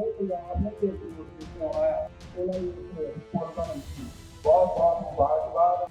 ਸਾਰੇ ਪੰਜਾਬ ਨੇ ਇਸ ਰੋਡ ਤੇ ਉਹਨਾਂ ਨੂੰ ਪੁਲ ਬਣਨ ਬਹੁਤ ਬਹੁਤ ਮੁਬਾਰਕਬਾਦ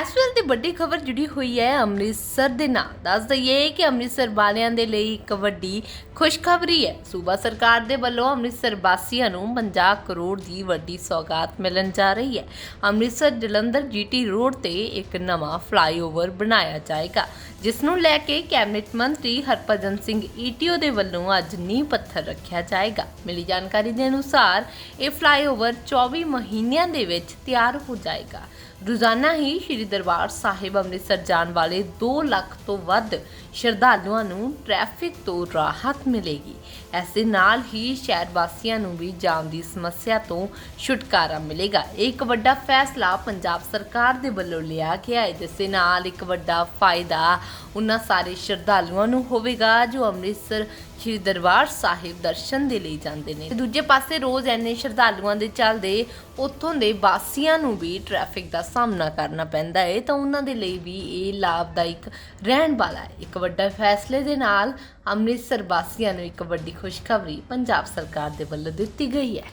ਇਸ ਵੇਲੇ ਦੀ ਵੱਡੀ ਖਬਰ ਜੁੜੀ ਹੋਈ ਹੈ ਅੰਮ੍ਰਿਤਸਰ ਦੇ ਨਾਲ। ਦੱਸ ਦਈਏ ਕਿ ਅੰਮ੍ਰਿਤਸਰ ਵਾਲਿਆਂ ਦੇ ਲਈ ਇੱਕ ਵੱਡੀ ਖੁਸ਼ਖਬਰੀ ਹੈ। ਸੂਬਾ ਸਰਕਾਰ ਦੇ ਵੱਲੋਂ ਅੰਮ੍ਰਿਤਸਰ ਵਾਸੀਆਂ ਨੂੰ 50 ਕਰੋੜ ਦੀ ਵੱਡੀ ਸੌਗਾਤ ਮਿਲਣ ਜਾ ਰਹੀ ਹੈ। ਅੰਮ੍ਰਿਤਸਰ ਜਲੰਧਰ ਜੀਟੀ ਰੋਡ ਤੇ ਇੱਕ ਨਵਾਂ ਫਲਾਈਓਵਰ ਬਣਾਇਆ ਜਾਏਗਾ। ਜਿਸ ਨੂੰ ਲੈ ਕੇ ਕੈਬਨਿਟ ਮੰਤਰੀ ਹਰਭਜਨ ਸਿੰਘ ਈਟੀਓ ਦੇ ਵੱਲੋਂ ਅੱਜ ਨੀਂਹ ਪੱਥਰ ਰੱਖਿਆ ਜਾਏਗਾ। ਮਿਲੀ ਜਾਣਕਾਰੀ ਦੇ ਅਨੁਸਾਰ ਇਹ ਫਲਾਈਓਵਰ 24 ਮਹੀਨਿਆਂ ਦੇ ਵਿੱਚ ਤਿਆਰ ਹੋ ਜਾਏਗਾ। ਰੋਜ਼ਾਨਾ ਹੀ ਸ੍ਰੀ ਦਰਬਾਰ ਸਾਹਿਬ ਅੰਮ੍ਰਿਤਸਰ ਜਾਣ ਵਾਲੇ 2 ਲੱਖ ਤੋਂ ਵੱਧ ਸ਼ਰਧਾਲੂਆਂ ਨੂੰ ਟ੍ਰੈਫਿਕ ਤੋਂ ਰਾਹਤ ਮਿਲੇਗੀ। ਇਸ ਨਾਲ ਹੀ ਸ਼ਹਿਰ ਵਾਸੀਆਂ ਨੂੰ ਵੀ ਜਾਮ ਦੀ ਸਮੱਸਿਆ ਤੋਂ ਛੁਟਕਾਰਾ ਮਿਲੇਗਾ। ਇਹ ਇੱਕ ਵੱਡਾ ਫੈਸਲਾ ਪੰਜਾਬ ਸਰਕਾਰ ਦੇ ਵੱਲੋਂ ਲਿਆ ਗਿਆ ਹੈ, ਜਿਸ ਦੇ ਨਾਲ ਇੱਕ ਵੱਡਾ ਫਾਇਦਾ ਉਹਨਾਂ ਸਾਰੇ ਸ਼ਰਧਾਲੂਆਂ ਨੂੰ ਹੋਵੇਗਾ ਜੋ ਅੰਮ੍ਰਿਤਸਰ ਸ਼੍ਰੀ ਦਰਬਾਰ ਸਾਹਿਬ ਦਰਸ਼ਨ ਦੇ ਲਈ ਜਾਂਦੇ ਨੇ। ਤੇ ਦੂਜੇ ਪਾਸੇ ਰੋਜ਼ ਐਨੇ ਸ਼ਰਧਾਲੂਆਂ ਦੇ ਚੱਲਦੇ, ਉੱਥੋਂ ਦੇ ਵਾਸੀਆਂ ਨੂੰ ਵੀ ਟ੍ਰੈਫਿਕ ਦਾ ਸਾਹਮਣਾ ਕਰਨਾ ਪੈਂਦਾ ਹੈ ਤਾਂ ਉਹਨਾਂ ਦੇ ਲਈ ਵੀ ਇਹ ਲਾਭਦਾਇਕ ਰਹਿਣ ਵਾਲਾ ਹੈ ਇੱਕ ਵੱਡਾ ਫੈਸਲੇ ਦੇ ਨਾਲ ਅੰਮ੍ਰਿਤਸਰ ਵਾਸੀਆਂ ਨੂੰ ਇੱਕ ਵੱਡੀ ਖੁਸ਼ਖਬਰੀ ਪੰਜਾਬ ਸਰਕਾਰ ਦੇ ਵੱਲੋਂ ਦਿੱਤੀ ਗਈ ਹੈ।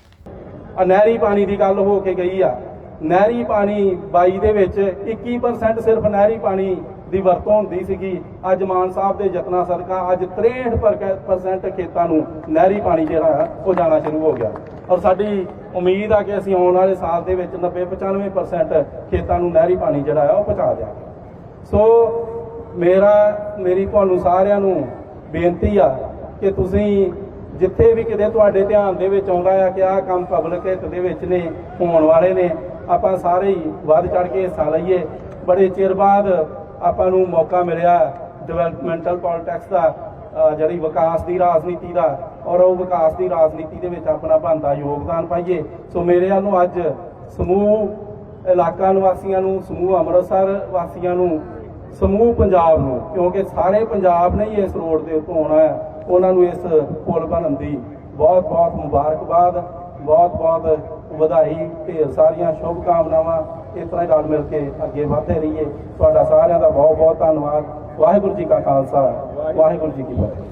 ਆ ਨਹਿਰੀ ਪਾਣੀ ਦੀ ਗੱਲ ਹੋ ਕੇ ਗਈ ਆ। ਨਹਿਰੀ ਪਾਣੀ 22 ਦੇ ਵਿੱਚ 21% ਸਿਰਫ ਨਹਿਰੀ ਪਾਣੀ ਦੀ ਵਰਤੋਂ ਹੁੰਦੀ ਸੀਗੀ। ਅੱਜ ਮਾਨ ਸਾਹਿਬ ਦੇ ਯਤਨਾਂ ਸਦਕਾ ਅੱਜ 63% ਖੇਤਾਂ ਨੂੰ ਨਹਿਰੀ ਪਾਣੀ ਜਿਹੜਾ ਆ ਉਹ ਜਾਣਾ ਸ਼ੁਰੂ ਹੋ ਗਿਆ। ਔਰ ਸਾਡੀ ਉਮੀਦ ਆ ਕਿ ਅਸੀਂ ਆਉਣ ਵਾਲੇ ਸਾਲ ਦੇ ਵਿੱਚ 90 95% ਖੇਤਾਂ ਨੂੰ ਨਹਿਰੀ ਪਾਣੀ ਜਿਹੜਾ ਆ ਉਹ ਪਹੁੰਚਾ ਦਿਆਂਗੇ। ਸੋ ਮੇਰਾ, ਮੇਰੀ ਤੁਹਾਨੂੰ ਸਾਰਿਆਂ ਨੂੰ ਬੇਨਤੀ ਆ ਕਿ ਤੁਸੀਂ ਜਿੱਥੇ ਵੀ ਕਿਤੇ ਤੁਹਾਡੇ ਧਿਆਨ ਦੇ ਵਿੱਚ ਆਉਂਦਾ ਆ ਕਿ ਆਹ ਕੰਮ ਪਬਲਿਕ ਹਿੱਤ ਦੇ ਵਿੱਚ ਨੇ, ਹੋਣ ਵਾਲੇ ਨੇ, ਆਪਾਂ ਸਾਰੇ ਹੀ ਵੱਧ ਚੜ ਕੇ ਹਿੱਸਾ ਲਈਏ। ਬੜੇ ਚਿਰ ਬਾਅਦ ਆਪਾਂ ਨੂੰ ਮੌਕਾ ਮਿਲਿਆ ਡਿਵੈਲਪਮੈਂਟਲ ਪੋਲਿਟਿਕਸ ਦਾ ਜਿਹੜੀ ਵਿਕਾਸ ਦੀ ਰਾਜਨੀਤੀ ਦਾ, ਔਰ ਉਹ ਵਿਕਾਸ ਦੀ ਰਾਜਨੀਤੀ ਦੇ ਵਿੱਚ ਆਪਣਾ ਬਣਦਾ ਯੋਗਦਾਨ ਪਾਈਏ। ਸੋ ਮੇਰੇ ਵੱਲੋਂ ਅੱਜ ਸਮੂਹ ਇਲਾਕਾ ਨਿਵਾਸੀਆਂ ਨੂੰ, ਸਮੂਹ ਅੰਮ੍ਰਿਤਸਰ ਵਾਸੀਆਂ ਨੂੰ, ਸਮੂਹ ਪੰਜਾਬ ਨੂੰ, ਕਿਉਂਕਿ ਸਾਰੇ ਪੰਜਾਬ ਨੇ ਹੀ ਇਸ ਰੋਡ ਦੇ ਉੱਤੋਂ ਆਉਣਾ ਹੈ, ਉਹਨਾਂ ਨੂੰ ਇਸ ਪੁਲ ਬਣਨ ਦੀ ਬਹੁਤ ਬਹੁਤ ਮੁਬਾਰਕਬਾਦ, ਬਹੁਤ ਬਹੁਤ ਵਧਾਈ, ਢੇਰ ਸਾਰੀਆਂ ਸ਼ੁਭ ਕਾਮਨਾਵਾਂ ਇਸ ਤਰ੍ਹਾਂ ਹੀ ਰਲ ਮਿਲ ਕੇ ਅੱਗੇ ਵਧਦੇ ਰਹੀਏ। ਤੁਹਾਡਾ ਸਾਰਿਆਂ ਦਾ ਬਹੁਤ ਬਹੁਤ ਧੰਨਵਾਦ। ਵਾਹਿਗੁਰੂ ਜੀ ਕਾ ਖਾਲਸਾ। ਵਾਹਿਗੁਰੂ ਜੀ ਕੀ ਫਤਿਹ।